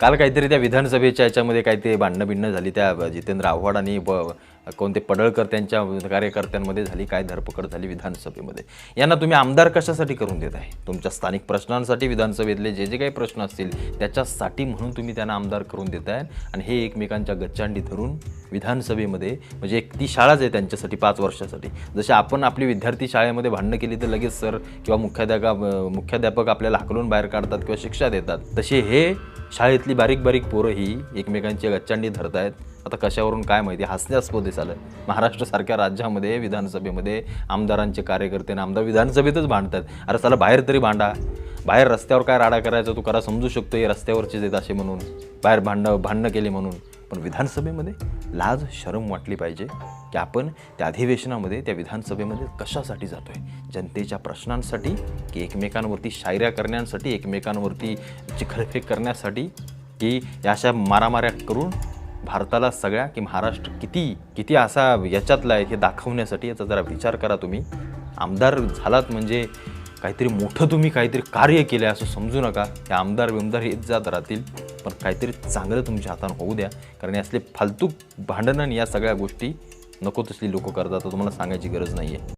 काल काहीतरी त्या विधानसभेच्या याच्यामध्ये काही ते भांडणं बिणणं झाली. त्या जितेंद्र आव्हाड आणि ब कोणते पडळकर त्यांच्या कार्यकर्त्यांमध्ये झाली काय धरपकड झाली विधानसभेमध्ये. यांना तुम्ही आमदार कशासाठी करून देत आहे? तुमच्या स्थानिक प्रश्नांसाठी विधानसभेतले जे जे काही प्रश्न असतील त्याच्यासाठी म्हणून तुम्ही त्यांना आमदार करून देत आहे. आणि हे एकमेकांच्या गच्चांडी धरून विधानसभेमध्ये म्हणजे एक ती शाळाच आहे त्यांच्यासाठी पाच वर्षासाठी. जसे आपण आपली विद्यार्थी शाळेमध्ये भांडणं केली तर लगेच सर किंवा मुख्याध्यापका मुख्याध्यापक आपल्याला हाकलून बाहेर काढतात किंवा शिक्षा देतात. तसे हे शाळेतली बारीक बारीक पोरं ही एकमेकांची गच्चांडी धरत आहेत आता कशावरून काय माहिती? हास्यास्पद आलं महाराष्ट्रासारख्या राज्यामध्ये विधानसभेमध्ये आमदारांचे कार्यकर्ते आणि आमदार विधानसभेतच भांडतात. अरे चला बाहेर तरी भांडा. बाहेर रस्त्यावर काय राडा करायचा तू करा समजू शकतो हे रस्त्यावरचेच आहेत असे म्हणून. बाहेर भांडणं भांडणं केली म्हणून. पण विधानसभेमध्ये लाज शरम वाटली पाहिजे की आपण त्या अधिवेशनामध्ये त्या विधानसभेमध्ये कशासाठी जातो आहे जनतेच्या प्रश्नांसाठी की एकमेकांवरती शायऱ्या करण्यासाठी एकमेकांवरती चिखलफेक करण्यासाठी की या अशा मारामाऱ्या करून भारताला सगळ्या की महाराष्ट्र किती किती असा याच्यातला आहे हे दाखवण्यासाठी याचा जरा विचार करा तुम्ही. आमदार झालात म्हणजे काहीतरी मोठं तुम्ही काहीतरी कार्य केलं असं समजू नका. हे आमदार बिमदार येत जात राहतील पण काहीतरी चांगलं तुमच्या हातानं होऊ द्या. कारण असले फालतू भांडणं आणि या सगळ्या गोष्टी नको तसली लोक करतात तर तुम्हाला सांगायची गरज नाही आहे